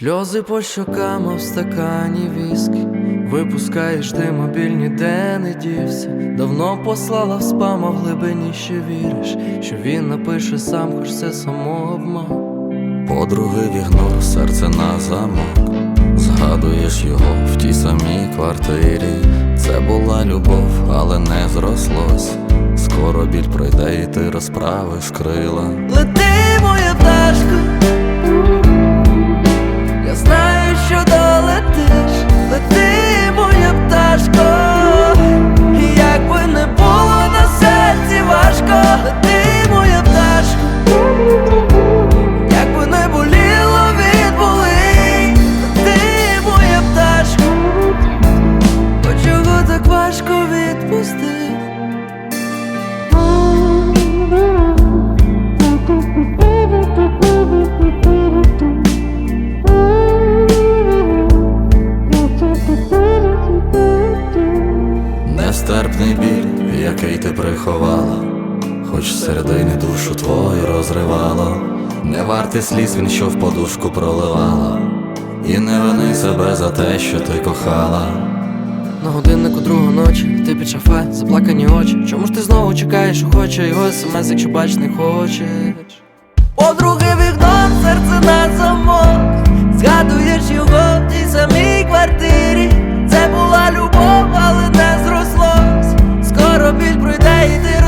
Сльози по щокам а в стакані віскі Випускаєш ти мобіль ніде не дівся Давно послала в спам, а в глибині ще віриш Що він напише сам, хоч це самообман Подруги в ігнор, серце на замок. Згадуєш його в тій самій квартирі. Це була любов, але не зрослось. Скоро біль пройде, і ти розправиш крила. Лети, моя пташко Нестерпний біль, який ти приховала, хоч середини душу твою розривало. Не вартий сліз він, що в подушку проливала. І не вини себе за те, що ти кохала. На годиннику другу ночі, ти під шафе, заплакані очі. Чому ж ти знову чекаєш, охоче його смс, якщо бач не хочеш? Подруги в light